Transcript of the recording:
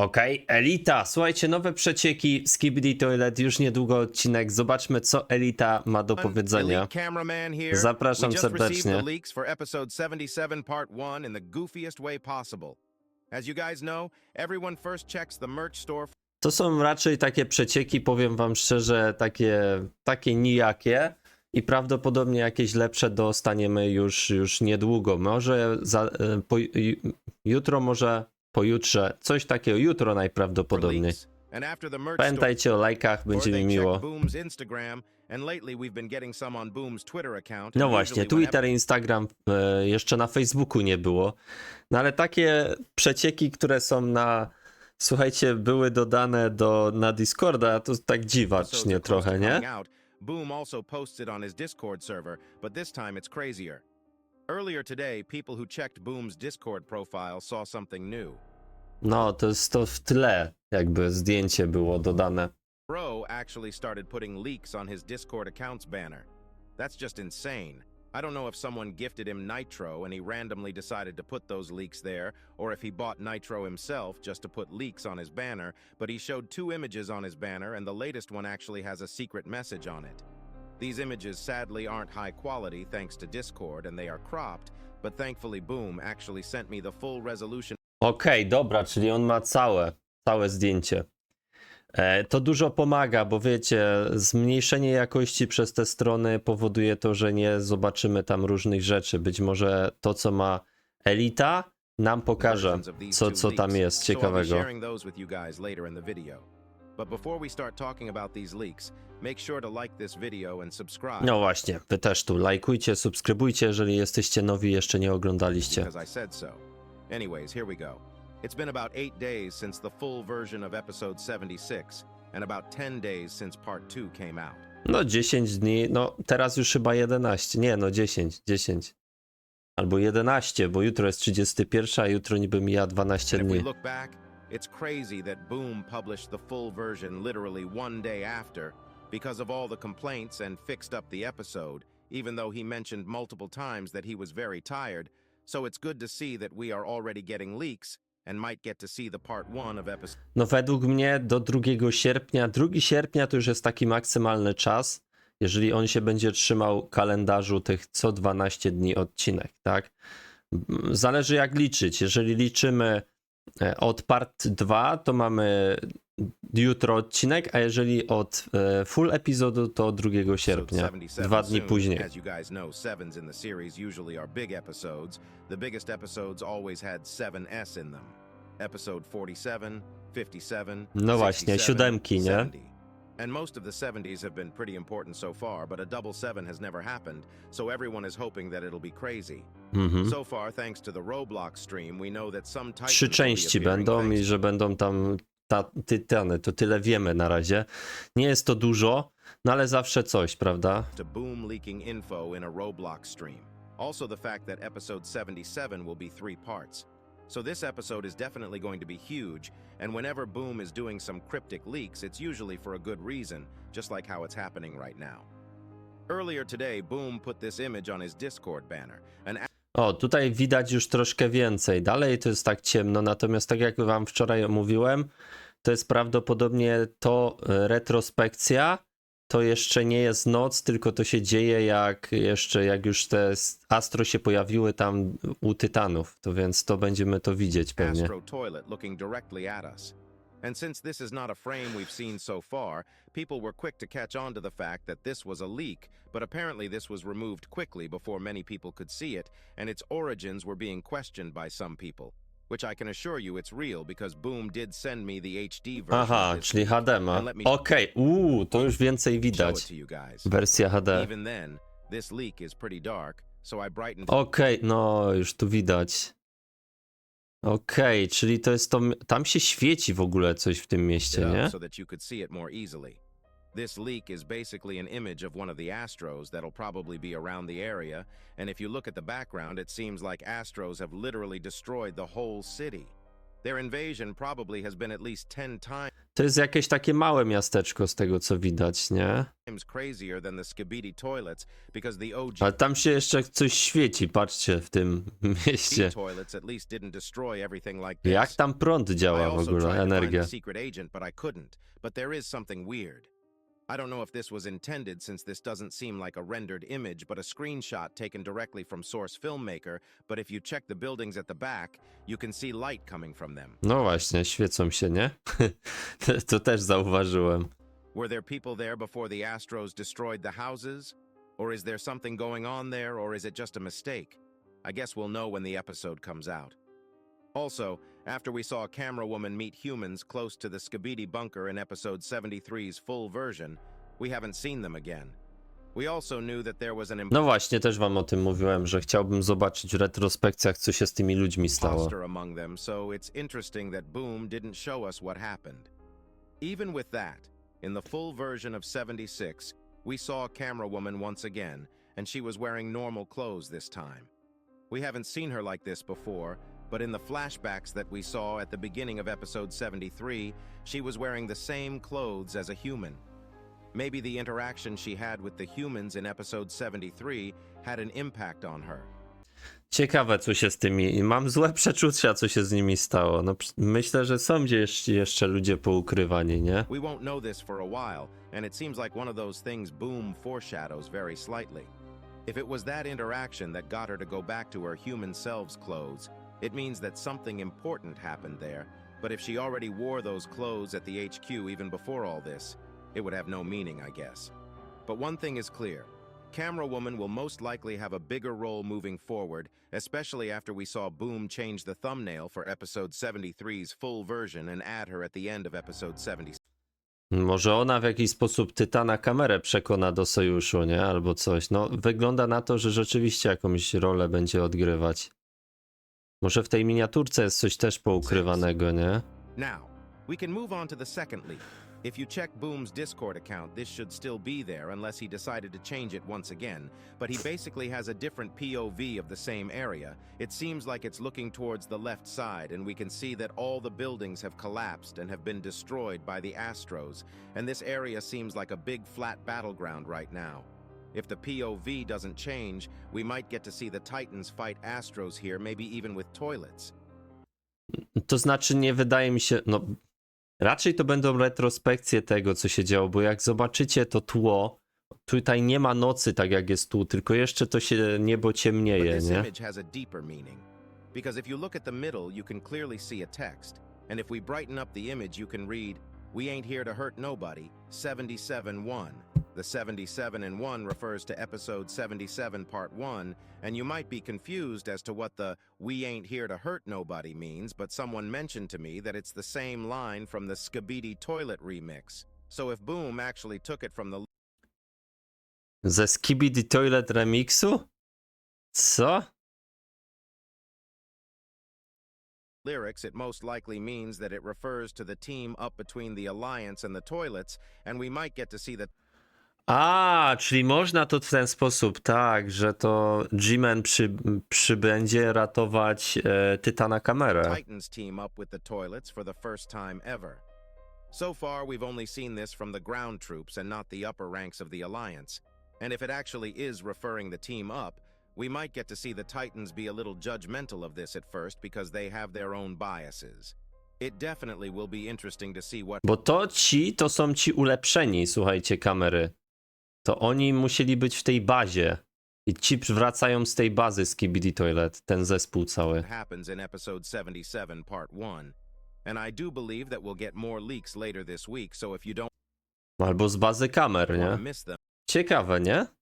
Okej, Elita. Słuchajcie, nowe przecieki Skibidi Toilet, już niedługo odcinek. Zobaczmy, co Elita ma do powiedzenia. Zapraszam serdecznie. the leaks for episode 77 part 1 in the goofiest way possible. As you guys know, everyone first checks the merch store To są raczej takie przecieki, powiem wam szczerze, takie, takie nijakie i prawdopodobnie jakieś lepsze dostaniemy już, już niedługo. Może za, e, po, ju- jutro, może pojutrze, coś takiego, jutro najprawdopodobniej. Pamiętajcie o lajkach, będzie mi miło. check Boom's Instagram, and lately we've been getting some on Boom's Twitter account. No właśnie, Twitter, Instagram e, jeszcze na Facebooku nie było. No ale takie przecieki, które są na. Słuchajcie, były dodane do, na Discorda, to tak dziwacznie trochę, nie? Boom also posts it on his Discord server, but this time it's crazier. Earlier today, people who checked Boom's Discord profile saw something new. No, to jest to w tle, jakby zdjęcie było dodane. Bro actually started putting leaks on his Discord account's banner. That's just insane. I don't know if someone gifted him Nitro and he randomly decided to put those leaks there, or if he bought Nitro himself just to put leaks on his banner, but he showed two images on his banner and the latest one actually has a secret message on it. These images sadly aren't high quality thanks to Discord and they are cropped, but thankfully Boom actually sent me the full resolution Okej, dobra, czyli on ma całe, całe zdjęcie. E, to dużo pomaga, bo wiecie, zmniejszenie jakości przez te strony powoduje to, że nie zobaczymy tam różnych rzeczy. Być może to, co ma Elita, nam pokaże, co, co tam jest ciekawego. But before we start talking about these leaks, make sure to like this video and subscribe No właśnie, wy też tu lajkujcie, subskrybujcie, jeżeli jesteście nowi jeszcze nie oglądaliście. because I said so. Anyways, here we go. It's been about 8 days since the full version of episode 76 and about 10 days since part 2 came out. No 10 dni, no teraz już chyba 11, nie no 10, 10. Albo 11, bo jutro jest 31, a jutro niby mija 12 And if we dni. look back, it's crazy that Boom published the full version literally one day after because of all the complaints and fixed up the episode, even though he mentioned multiple times that he was very tired. So it's good to see that we are already getting leaks and might get to see the part one of episode. No według mnie do 2 sierpnia, 2 sierpnia to już jest taki maksymalny czas, jeżeli on się będzie trzymał kalendarzu tych co 12 dni odcinek, tak? Zależy jak liczyć. Jeżeli liczymy od part 2, to mamy jutro odcinek, a jeżeli od e, full epizodu, to 2 sierpnia, 77 dwa dni później. As you guys know, sevens in the series usually are big episodes. The biggest episodes always had 7S in them. Episode 47, 57, No właśnie, 67, siódemki, nie? 70. And most of the 70s have been pretty important so far, but a double seven has never happened, so everyone is hoping that it'll be crazy. Mhm. So far, thanks to the Roblox stream, we know that some titans Trzy części będą i że będą tam ta, tytany, to tyle wiemy na razie. Nie jest to dużo, no ale zawsze coś, prawda? to boom leaking info in a Roblox stream. Also, the fact that episode 77 will be three parts. So, this episode is definitely going to be huge, and whenever Boom is doing some cryptic leaks, it's usually for a good reason, just like how it's happening right now. Earlier today, Boom put this image on his Discord banner, an O, tutaj widać już troszkę więcej. Dalej to jest tak ciemno, natomiast tak jak wam wczoraj mówiłem, to jest prawdopodobnie to e, retrospekcja. To jeszcze nie jest noc, tylko to się dzieje jak jeszcze, jak już te astro się pojawiły tam u Tytanów. To więc to będziemy to widzieć pewnie. Astro toilet looking directly at us. And since this is not a frame we've seen so far, people were quick to catch on to the fact that this was a leak, but apparently this was removed quickly before many people could see it, and its origins were being questioned by some people. Which I can assure you it's real because Boom did send me the HD version. Aha, czyli HD ma. Okej, uuu, to już więcej widać. Wersja HD. Even then, this leak is pretty dark, so I brightened Okej, no już tu widać. Okej, czyli to jest to. Tam się świeci w ogóle coś w tym mieście, nie? so that you could see it more easily. This leak is basically an image of one of the Astros that'll probably be around the area, and if you look at the background, it seems like Astros have literally destroyed the whole city. Their invasion probably has been at least 10 To jest jakieś takie małe miasteczko z tego co widać, nie? times crazier than the Skibidi toilets because the OG Ale tam się jeszcze coś świeci, patrzcie, w tym mieście. toilets at least didn't destroy everything like this. Jak tam prąd I działa w also tried ogóle, to find energia. the secret agent, but I couldn't. But there is something weird. I don't know if this was intended since this doesn't seem like a rendered image, but a screenshot taken directly from Source Filmmaker. But if you check the buildings at the back, you can see light coming from them. No właśnie, świecą się, nie? to też zauważyłem. Were there people there before the Astros destroyed the houses? Or is there something going on there, or is it just a mistake? I guess we'll know when the episode comes out. Also, after we saw a camera woman meet humans close to the Skibidi bunker in episode 73's full version, we haven't seen them again. We also knew that there was an No właśnie, też wam o tym mówiłem, że chciałbym zobaczyć w retrospekcjach, co się z tymi ludźmi stało. imposter among them, so it's interesting that Boom didn't show us what happened. Even with that, in the full version of 76, we saw a camera woman once again, and she was wearing normal clothes this time. We haven't seen her like this before, but in the flashbacks that we saw at the beginning of episode 73, she was wearing the same clothes as a human. Maybe the interaction she had with the humans in episode 73 had an impact on her. Ciekawe, co się z tymi. Mam złe przeczucia, co się z nimi stało. No, myślę, że są gdzieś jeszcze ludzie poukrywani, nie? We won't know this for a while, and it seems like one of those things Boom foreshadows very slightly. If it was that interaction that got her to go back to her human selves clothes, it means that something important happened there, but if she already wore those clothes at the HQ even before all this, it would have no meaning, I guess. But one thing is clear. Camera Woman will most likely have a bigger role moving forward, especially after we saw Boom change the thumbnail for episode 73's full version and add her at the end of episode 76. Może ona w jakiś sposób Tytana kamerę przekona do sojuszu, nie? Albo coś. No, wygląda na to, że rzeczywiście jakąś rolę będzie odgrywać. Może w tej miniaturce jest coś też poukrywanego, nie? Now, we can move on to the second leak. If you check Boom's Discord account, this should still be there unless he decided to change it once again. But he basically has a different POV of the same area. It seems like it's looking towards the left side, and we can see that all the buildings have collapsed and have been destroyed by the Astros. And this area seems like a big flat battleground right now. If the POV doesn't change, we might get to see the Titans fight Astros here, maybe even with toilets. To znaczy, nie wydaje mi się. No, raczej to będą retrospekcje tego, co się działo, bo jak zobaczycie to tło, tutaj nie ma nocy tak jak jest tu, tylko jeszcze to się niebo ciemnieje, nie? Because if you look at the middle, you can clearly see a text. And if we brighten up the image, you can read, We ain't here to hurt nobody, 77 1. The 77 and 1 refers to episode 77, part 1, and you might be confused as to what the We ain't here to hurt nobody means, but someone mentioned to me that it's the same line from the Skibidi Toilet remix. So if Boom actually took it from the Ze Skibidi Toilet Remixu? Co? lyrics, it most likely means that it refers to the team up between the Alliance and the toilets, and we might get to see the A, czyli można to w ten sposób, tak, że to G-Man przy, przybędzie ratować e, Tytana kamerę. Titans team up with the toilets for the first time ever. So far, we've only seen this from the ground troops and not the upper ranks of the Alliance. And if it actually is referring the team up, we might get to see the Titans be a little judgmental of this at first because they have their own biases. It definitely will be interesting to see what Bo to ci, to są ci ulepszeni, słuchajcie, kamery. To oni musieli być w tej bazie. I ci wracają z tej bazy z Skibidi Toilet, ten zespół cały. happens in episode 77, part 1. And I do believe that we'll get more leaks later this week, so if you don't Albo z bazy kamer, want to nie? miss them, Ciekawe, nie?